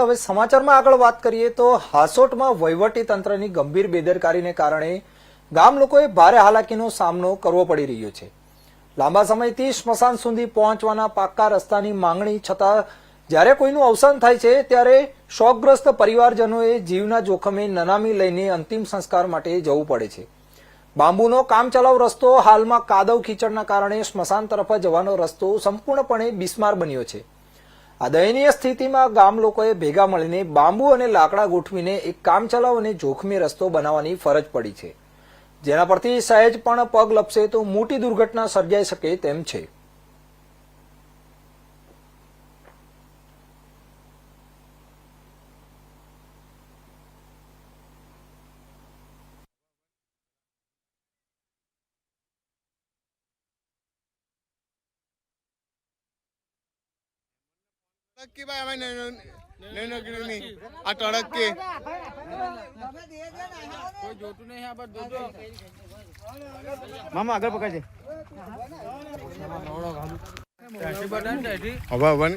હવે સમાચારમાં આગળ વાત કરીએ તો હાસોટમાં વહીવટી તંત્રની ગંભીર બેદરકારીને કારણે ગામ લોકોએ ભારે હાલાકીનો સામનો કરવો પડી રહ્યો છે. લાંબા સમયથી સ્મશાન સુધી પહોંચવાના પાક્કા રસ્તાની માંગણી છતાં જ્યારે કોઈનું અવસાન થાય છે ત્યારે શોકગ્રસ્ત પરિવારજનોએ જીવના જોખમે નનામી લઈને અંતિમ સંસ્કાર માટે જવું પડે છે. બાંબુનો કામચલાઉ રસ્તો હાલમાં કાદવ કીચડના કારણે સ્મશાન તરફ જવાનો રસ્તો સંપૂર્ણપણે બિસ્માર બન્યો છે. આ દયનીય સ્થિતિમાં ગામ લોકોએ ભેગા મળીને બાંબુ અને લાકડા ગોઠવીને એક કામચલાઉ અને જોખમી રસ્તો બનાવવાની ફરજ પડી છે. જેના પરથી સહેજ પણ પગ લપસે તો મોટી દુર્ઘટના સર્જાઈ શકે તેમ છે. ટડક ભાઈ અમે નૈનો નૈનોગીરીની. આ ટડક કે મામા આગળ પકડજે. હવે હવે